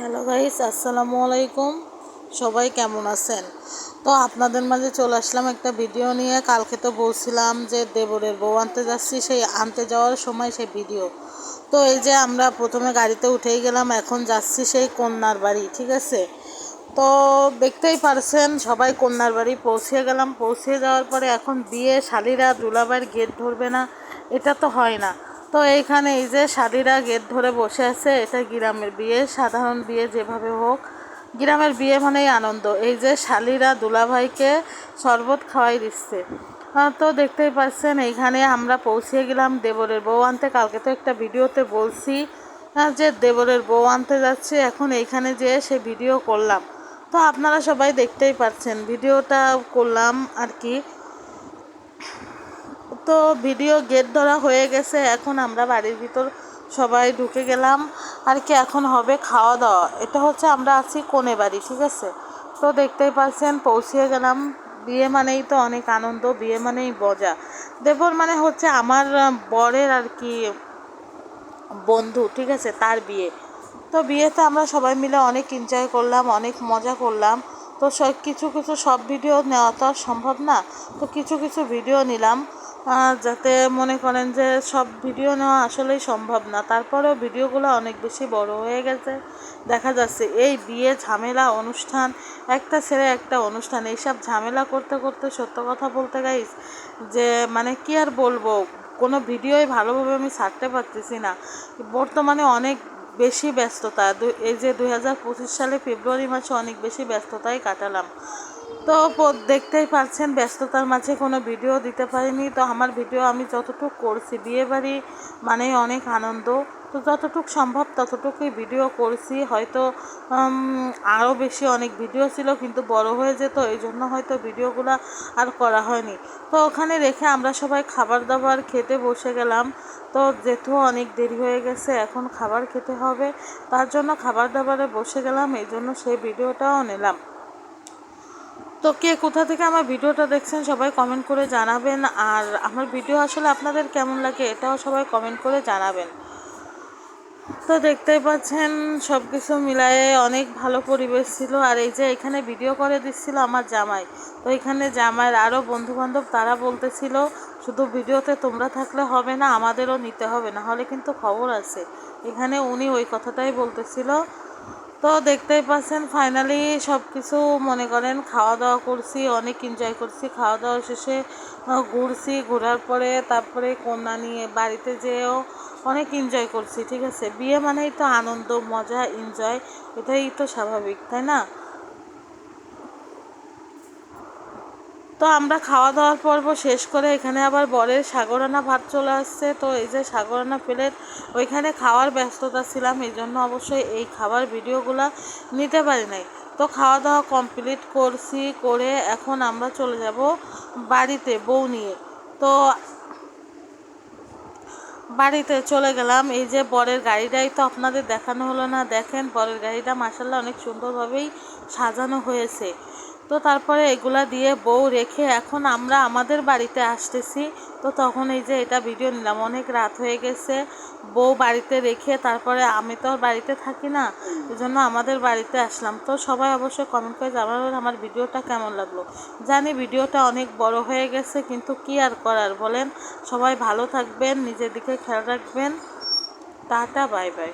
Hello guys, আসসালামু আলাইকুম। সবাই কেমন আছেন? তো আপনাদের মাঝে চলে আসলাম একটা ভিডিও নিয়ে। কালকে তো বলছিলাম যে দেবরের বউ আনতে যাচ্ছি, সেই আনতে যাওয়ার সময় সেই ভিডিও। তো এই যে আমরা প্রথমে গাড়িতে উঠেই গেলাম, এখন যাচ্ছি সেই কন্যার বাড়ি, ঠিক আছে? তো দেখতেই পারছেন, সবাই কন্যার বাড়ি পৌঁছে গেলাম। পৌঁছে যাওয়ার পরে এখন বিয়ে, শালিরা দুলাবাইয়ের গেট ধরবে না, এটা তো হয় না। তো এইখানে এই যে শালিরা গেট ধরে বসে আছে, এটা গ্রামের বিয়ে, সাধারণ বিয়ে যেভাবে হোক। গ্রামের বিয়ে মানেই আনন্দ। এই যে শালিরা দুলাভাইকে শরবত খাওয়াই দিচ্ছে। তো দেখতেই পাচ্ছেন, এইখানে আমরা পৌঁছে গেলাম দেবরের বউ আনতে। কালকে তো একটা ভিডিওতে বলছি যে দেবরের বউ আনতে যাচ্ছে। এখন এইখানে যেয়ে সে ভিডিও করলাম। তো আপনারা সবাই দেখতেই পাচ্ছেন, ভিডিওটা করলাম আর কি। তো ভিডিও গেট ধরা হয়ে গেছে, এখন আমরা বাড়ির ভিতর সবাই ঢুকে গেলাম। আর কি এখন হবে খাওয়া দাওয়া, এটা হচ্ছে আমরা আছি কোনে বাড়ি, ঠিক আছে? তো দেখতেই পাচ্ছেন, পৌঁছিয়ে গেলাম। বিয়ে মানেই তো অনেক আনন্দ, বিয়ে মানেই মজা। দেবর মানে হচ্ছে আমার বরের আর কি বন্ধু, ঠিক আছে? তার বিয়ে। তো বিয়েতে আমরা সবাই মিলে অনেক এনজয় করলাম, অনেক মজা করলাম। তো সব কিছু কিছু সব ভিডিও নেওয়া তো আর সম্ভব না। তো কিছু কিছু ভিডিও নিলাম যাতে মনে করেন যে সব ভিডিও নেওয়া আসলেই সম্ভব না। তারপরেও ভিডিওগুলো অনেক বেশি বড় হয়ে গেছে। দেখা যাচ্ছে এই বিয়ে ঝামেলা অনুষ্ঠান, একটা ছেড়ে একটা অনুষ্ঠান, এইসব ঝামেলা করতে করতে সত্য কথা বলতে গাইস যে মানে কি আর বলব? কোনো ভিডিওই ভালোভাবে আমি ছাড়তে পারতেছি না। বর্তমানে অনেক বেশি ব্যস্ততা। এই যে দুই হাজার পঁচিশ সালে ফেব্রুয়ারি মাসে অনেক বেশি ব্যস্ততায় কাটালাম। তো দেখতেই পাচ্ছেন, ব্যস্ততার মাঝে কোনো ভিডিও দিতে পারিনি। তো আমার ভিডিও আমি যতটুকু করছি, বিয়েবাড়ি মানেই অনেক আনন্দ। তো যতটুকু সম্ভব ততটুকুই ভিডিও করছি। হয়তো আরও বেশি অনেক ভিডিও ছিল, কিন্তু বড় হয়ে যেত, এই জন্য হয়তো ভিডিওগুলো আর করা হয়নি। তো ওখানে রেখে আমরা সবাই খাবার দাবার খেতে বসে গেলাম। তো যেহেতু অনেক দেরি হয়ে গেছে, এখন খাবার খেতে হবে, তার জন্য খাবার দাবারে বসে গেলাম, এই জন্য সেই ভিডিওটাও নিলাম। তো কে কোথা থেকে আমার ভিডিওটা দেখছেন সবাই কমেন্ট করে জানাবেন। আর আমার ভিডিও আসলে আপনাদের কেমন লাগে, এটাও সবাই কমেন্ট করে জানাবেন। তো দেখতেই পাচ্ছেন সব কিছু মিলায়ে অনেক ভালো পরিবেশ ছিল। আর এই যে এখানে ভিডিও করে দিচ্ছিল আমার জামাই। তো এখানে জামাইয়ের আরও বন্ধুবান্ধব তারা বলতেছিল, শুধু ভিডিওতে তোমরা থাকলে হবে না, আমাদেরও নিতে হবে। না হলে কিন্তু খবর আছে। এখানে উনি ওই কথাটাই বলতেছিল। তো দেখতেই পাচ্ছেন ফাইনালি সব কিছু মনে করেন খাওয়া দাওয়া করছি, অনেক এনজয় করছি। খাওয়া দাওয়া শেষে ঘুরছি, ঘোরার পরে তারপরে কন্যা নিয়ে বাড়িতে যেয়েও অনেক এনজয় করছি, ঠিক আছে? বিয়ে মানেই তো আনন্দ, মজা এনজয় এটাই তো স্বাভাবিক, তাই না? তো আমরা খাওয়া দাওয়ার পর্ব শেষ করে এখানে আবার বরের সাগরানা ভাত চলে আসছে। তো এই যে সাগরানা প্লেট, ওইখানে খাওয়ার ব্যস্ততা ছিলাম, এই জন্য অবশ্যই এই খাবার ভিডিওগুলো নিতে পারি নাই। তো খাওয়া দাওয়া কমপ্লিট করছি করে এখন আমরা চলে যাব বাড়িতে, বউ নিয়ে। তো বাড়িতে চলে গেলাম। এই যে বরের গাড়িটাই তো আপনাদের দেখানো হলো না। দেখেন বরের গাড়িটা মাসাল্লাহ অনেক সুন্দরভাবেই সাজানো হয়েছে। তো তারপরে এগুলা দিয়ে বউ রেখে এখন আমরা আমাদের বাড়িতে আসতেছি। তো তখন এই যে এটা ভিডিও নিলাম, অনেক রাত হয়ে গেছে। বউ বাড়িতে রেখে তারপরে আমি তো বাড়িতে থাকি না এই জন্য আমাদের বাড়িতে আসলাম। তো সবাই অবশ্যই কমেন্ট করে জানাবেন আমার ভিডিওটা কেমন লাগল। জানি ভিডিওটা অনেক বড় হয়ে গেছে, কিন্তু কি আর করার বলেন? সবাই ভালো থাকবেন, নিজের দিকে খেয়াল রাখবেন। টাটা, বাই বাই।